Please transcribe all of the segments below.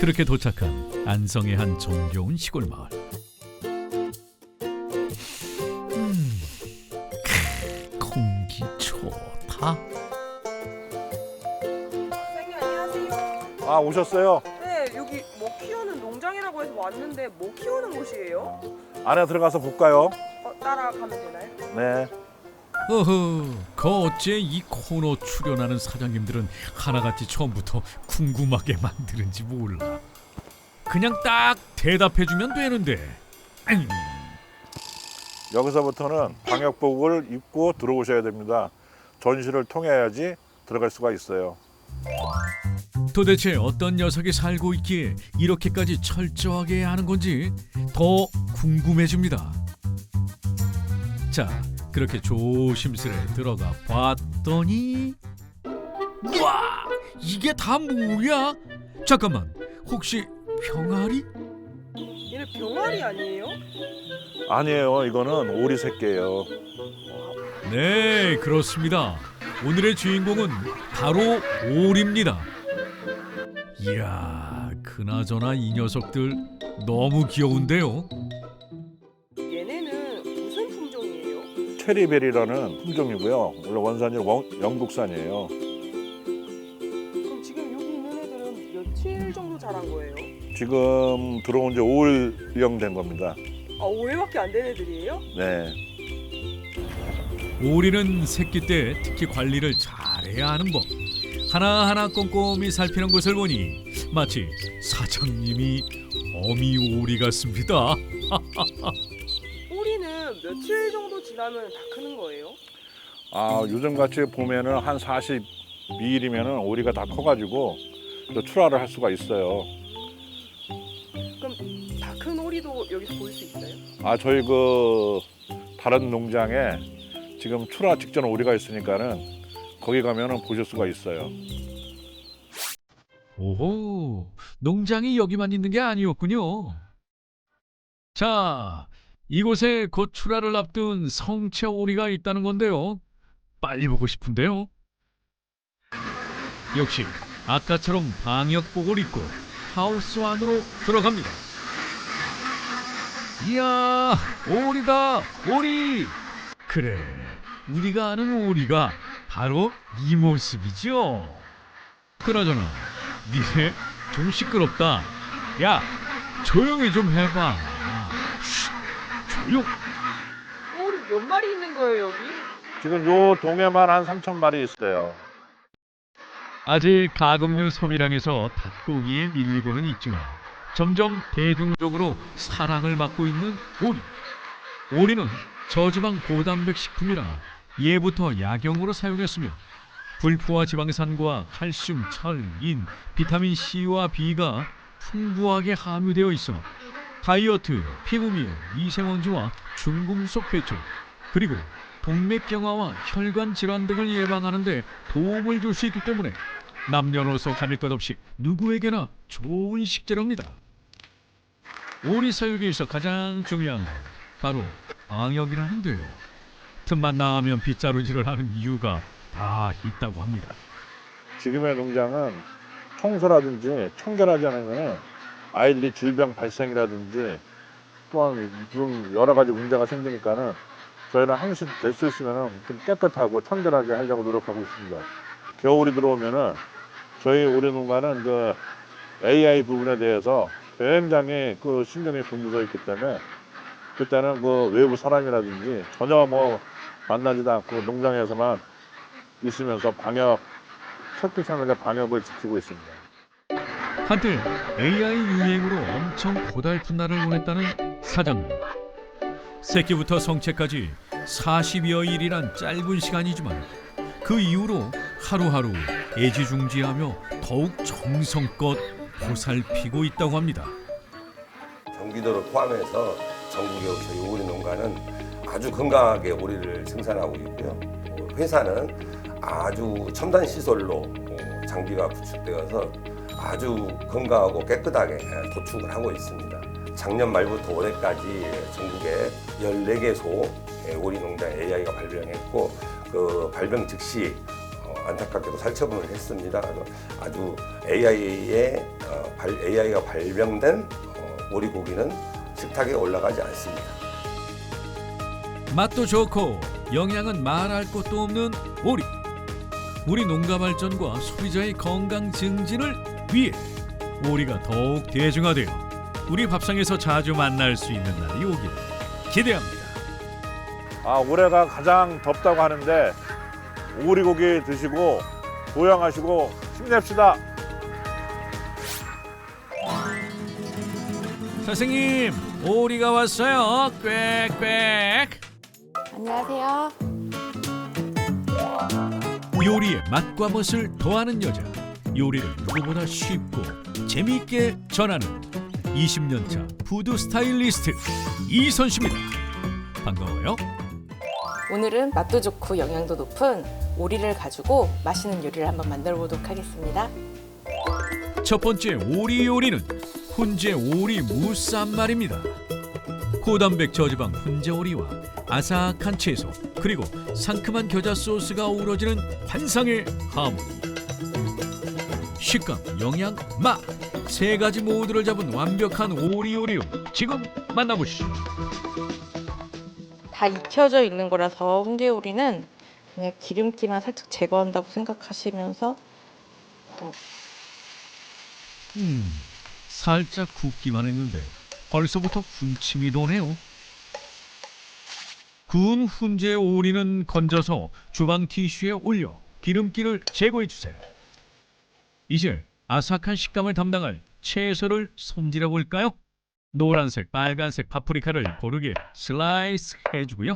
그렇게 도착한 안성의 한 정겨운 시골 마을. 음, 크, 공기 좋다. 선생님 안녕하세요. 아 오셨어요? 네 여기 뭐 키우는 농장이라고 해서 왔는데 뭐 키우는 곳이에요? 안에 들어가서 볼까요? 어, 따라가면 되나요? 네. 어허, 그 어째 이 코너 출연하는 사장님들은 하나같이 처음부터 궁금하게 만드는지 몰라. 그냥 딱 대답해주면 되는데. 아니, 여기서부터는 방역복을 입고 들어오셔야 됩니다. 전시를 통해야지 들어갈 수가 있어요. 도대체 어떤 녀석이 살고 있기에 이렇게까지 철저하게 하는 건지 더 궁금해집니다. 자, 그렇게 조심스레 들어가 봤더니 와, 이게 다 뭐야? 잠깐만, 혹시 병아리? 얘네 병아리 아니에요? 아니에요. 이거는 오리 새끼예요. 네, 그렇습니다. 오늘의 주인공은 바로 오리입니다. 이야, 그나저나 이 녀석들 너무 귀여운데요. 체리베리라는 품종이고요. 원래 원산이 원- 영국산이에요. 그럼 지금 여기 있는 애들은 며칠 정도 자란 거예요? 지금 들어온 지 5일령 된 겁니다. 아 5일밖에 안 된 애들이에요? 네. 오리는 새끼 때 특히 관리를 잘해야 하는 법. 하나하나 꼼꼼히 살피는 것을 보니 마치 사장님이 어미 오리 같습니다. 오리는 며칠 정도 지나면 다 크는 거예요? 아 요즘 같이 보면은 한 42일이면은 오리가 다 커가지고 또 출하를 할 수가 있어요. 그럼 다 큰 오리도 여기서 볼 수 있어요? 아 저희 그 다른 농장에 지금 출하 직전 오리가 있으니까는 거기 가면은 보실 수가 있어요. 오호, 농장이 여기만 있는 게 아니었군요. 자, 이곳에 곧 출하를 앞둔 성체 오리가 있다는 건데요. 빨리 보고 싶은데요. 역시 아까처럼 방역복을 입고 하우스 안으로 들어갑니다. 이야, 오리다, 오리! 그래, 우리가 아는 오리가 바로 이 모습이죠. 그나저나 니네 좀 시끄럽다. 야, 조용히 좀 해봐. 쉿, 조용. 오리 몇 마리 있는 거예요 여기? 지금 요 동에만 한 3천 마리 있어요. 아직 가금류 소비량에서 닭고기에 밀리고는 있지만 점점 대중적으로 사랑을 받고 있는 오리. 오리는 저지방 고단백 식품이라 예부터 약용으로 사용했으며 불포화 지방산과 칼슘, 철, 인, 비타민 C와 B가 풍부하게 함유되어 있어 다이어트, 피부 미용, 미세먼지와 중금속 배출 그리고 동맥경화와 혈관 질환 등을 예방하는 데 도움을 줄 수 있기 때문에 남녀노소 가릴 것 없이 누구에게나 좋은 식재료입니다. 오리 사육에 있어 가장 중요한 건 바로 방역이라는데요. 틈만 나면 빗자루질을 하는 이유가 다 있다고 합니다. 지금의 농장은 청소라든지 청결하지 않으면 아이들이 질병 발생이라든지 또한 좀 여러 가지 문제가 생기니까는 저희는 항상 될 수 있으면 좀 깨끗하고 청결하게 하려고 노력하고 있습니다. 겨울이 들어오면은 저희 우리 농가는 그 AI 부분에 대해서 굉장히 그 신경이 분주되어 있기 때문에 그때는 그 외부 사람이라든지 전혀 뭐 만나지도 않고 농장에서만 있으면서 방역 철저하게 방역을 지키고 있습니다. 한때 AI 유행으로 엄청 고달픈 날을 보냈다는 사장님. 새끼부터 성체까지 40여 일이란 짧은 시간이지만 그 이후로 하루하루 애지중지하며 더욱 정성껏 보살피고 있다고 합니다. 경기도를 포함해서 전국의 저희 오리 농가는 아주 건강하게 오리를 생산하고 있고요. 어, 회사는 아주 첨단 시설로 어, 장비가 구축되어서 아주 건강하고 깨끗하게 예, 도축을 하고 있습니다. 작년 말부터 올해까지 전국에 14개소 오리 농장 AI가 발병했고 그 발병 즉시 어, 안타깝게도 살처분을 했습니다. 아주 AI의 AI가 발명된 어, 오리고기는 식탁에 올라가지 않습니다. 맛도 좋고 영양은 말할 것도 없는 오리. 우리 농가 발전과 소비자의 건강 증진을 위해 오리가 더욱 대중화되어 우리 밥상에서 자주 만날 수 있는 날이 오기를 기대합니다. 아, 올해가 가장 덥다고 하는데 오리고기 드시고 보양하시고 힘냅시다. 선생님, 오리가 왔어요. 꽥꽥. 안녕하세요. 요리의 맛과 멋을 더하는 여자. 요리를 누구보다 쉽고 재미있게 전하는 20년차 푸드 스타일리스트 이선수입니다. 반가워요. 오늘은 맛도 좋고 영양도 높은 오리를 가지고 맛있는 요리를 한번 만들어 보도록 하겠습니다. 첫 번째 오리 요리는 훈제 오리 무쌈말입니다. 고단백 저지방 훈제 오리와 아삭한 채소 그리고 상큼한 겨자 소스가 어우러지는 환상의 하모니. 식감, 영양, 맛 세 가지 모두를 잡은 완벽한 오리 요리요. 지금 만나보시죠. 다 익혀져 있는 거라서 훈제 요리는 그냥 기름기만 살짝 제거한다고 생각하시면서 음, 살짝 굽기만 했는데 벌써부터 군침이 도네요. 구운 훈제 오리는 건져서 주방 티슈에 올려 기름기를 제거해 주세요. 이제 아삭한 식감을 담당할 채소를 손질해 볼까요? 노란색, 빨간색 파프리카를 고르게 슬라이스 해주고요.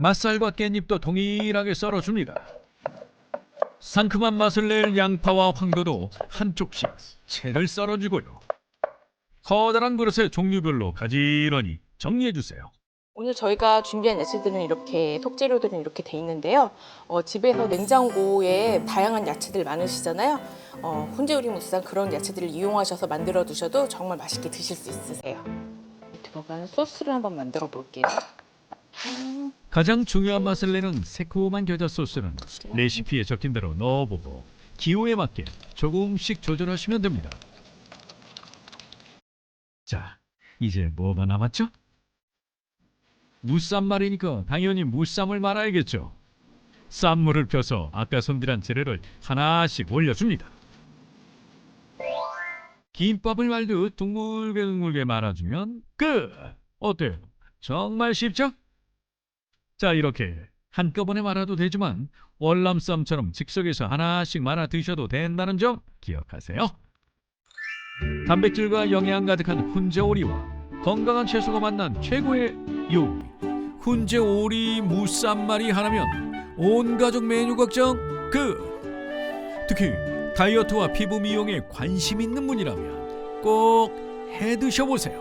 맛살과 깻잎도 동일하게 썰어줍니다. 상큼한 맛을 낼 양파와 황도도 한쪽씩 채를 썰어주고요. 커다란 그릇에 종류별로 가지런히 정리해 주세요. 오늘 저희가 준비한 야채들은 이렇게 속재료들은 이렇게 돼 있는데요. 어, 집에서 냉장고에 다양한 야채들 많으시잖아요. 어, 훈제 요리 무쌈 그런 야채들을 이용하셔서 만들어 두셔도 정말 맛있게 드실 수 있으세요. 들어간 소스를 한번 만들어 볼게요. 가장 중요한 맛을 내는 새콤한 겨자 소스는 레시피에 적힌 대로 넣어보고 기호에 맞게 조금씩 조절하시면 됩니다. 자, 이제 뭐가 남았죠? 무쌈 말이니까 당연히 무쌈을 말아야겠죠. 쌈물을 펴서 아까 손질한 재료를 하나씩 올려줍니다. 김밥을 말듯 둥글게 둥글게 말아주면 끝! 어때요? 정말 쉽죠? 자 이렇게 한꺼번에 말아도 되지만 월남쌈처럼 즉석에서 하나씩 말아 드셔도 된다는 점 기억하세요. 단백질과 영양 가득한 훈제오리와 건강한 채소가 만난 최고의 요리 훈제 오리 무쌈말이 하나면 온 가족 메뉴 걱정 끝! 특히 다이어트와 피부 미용에 관심 있는 분이라면 꼭 해드셔보세요.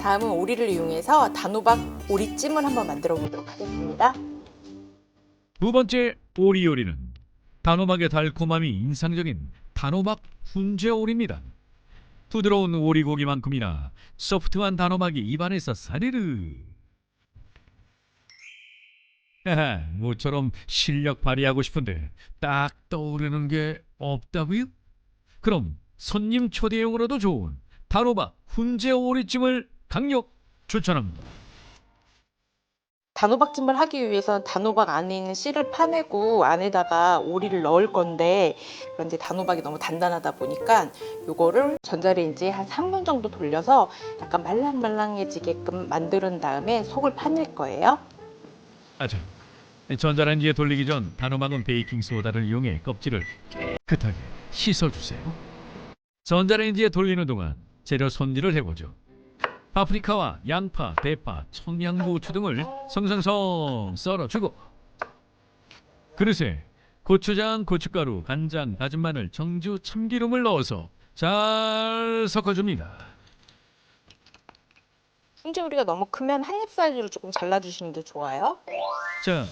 다음은 오리를 이용해서 단호박 오리찜을 한번 만들어 보도록 하겠습니다. 두 번째 오리 요리는 단호박의 달콤함이 인상적인 단호박 훈제 오리입니다. 부드러운 오리고기만큼이나 소프트한 단호박이 입안에서 사르르. 하하, 모처럼 실력 발휘하고 싶은데 딱 떠오르는 게 없다고요? 그럼 손님 초대용으로도 좋은 단호박 훈제 오리찜을 강력 추천합니다. 단호박찜을 하기 위해서 단호박 안에 있는 씨를 파내고 안에다가 오리를 넣을 건데 그런데 단호박이 너무 단단하다 보니까 요거를 전자레인지에 한 3분 정도 돌려서 약간 말랑말랑해지게끔 만드는 다음에 속을 파낼 거예요. 아자, 전자레인지에 돌리기 전 단호박은 베이킹 소다를 이용해 껍질을 깨끗하게 씻어주세요. 전자레인지에 돌리는 동안 재료 손질을 해보죠. 파프리카와 양파, 대파, 청양고추 등을 성성성 썰어주고 그릇에 고추장, 고춧가루, 간장, 다진 마늘, 정주, 참기름을 넣어서 잘 섞어줍니다. 훈제 오리가 너무 크면 한 입 사이즈로 조금 잘라주시는 게 좋아요. 자,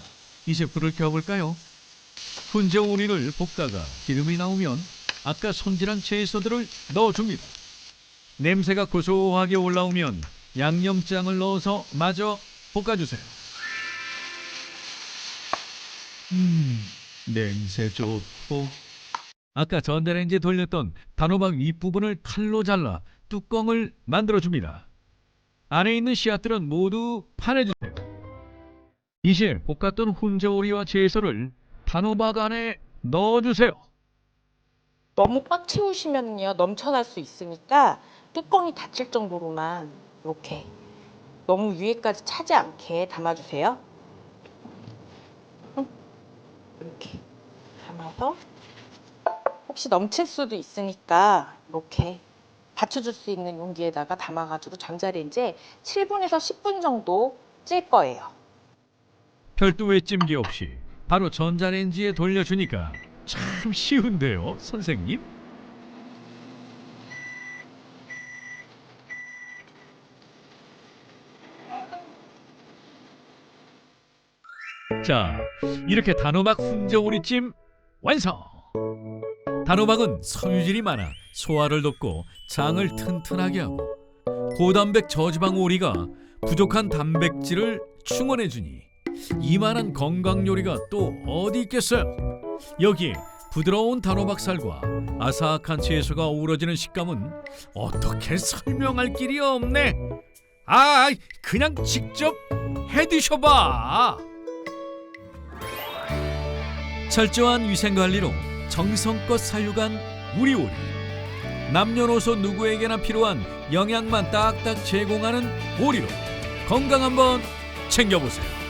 이제 불을 켜볼까요? 훈제 오리를 볶다가 기름이 나오면 아까 손질한 채소들을 넣어줍니다. 냄새가 고소하게 올라오면 양념장을 넣어서 마저 볶아주세요. 음, 냄새 좋고. 아까 전자레인지에 돌렸던 단호박 윗부분을 칼로 잘라 뚜껑을 만들어줍니다. 안에 있는 씨앗들은 모두 파내주세요. 이제 볶았던 훈제오리와 채소를 단호박 안에 넣어주세요. 너무 꽉 채우시면요 넘쳐날 수 있으니까 뚜껑이 닫힐 정도로만 이렇게 너무 위에까지 차지 않게 담아주세요. 응? 이렇게 담아서 혹시 넘칠 수도 있으니까 이렇게 받쳐줄 수 있는 용기에다가 담아가지고 전자레인지에 7분에서 10분 정도 찔 거예요. 별도의 찜기 없이 바로 전자레인지에 돌려주니까 참 쉬운데요, 선생님? 자, 이렇게 단호박 훈제오리찜 완성! 단호박은 섬유질이 많아 소화를 돕고 장을 튼튼하게 하고 고단백 저지방 오리가 부족한 단백질을 충원해주니 이만한 건강 요리가 또 어디 있겠어요? 여기에 부드러운 단호박살과 아삭한 채소가 어우러지는 식감은 어떻게 설명할 길이 없네. 아, 그냥 직접 해 드셔봐. 철저한 위생 관리로 정성껏 살육한 우리 오리. 남녀노소 누구에게나 필요한 영양만 딱딱 제공하는 오리로 건강 한번 챙겨보세요.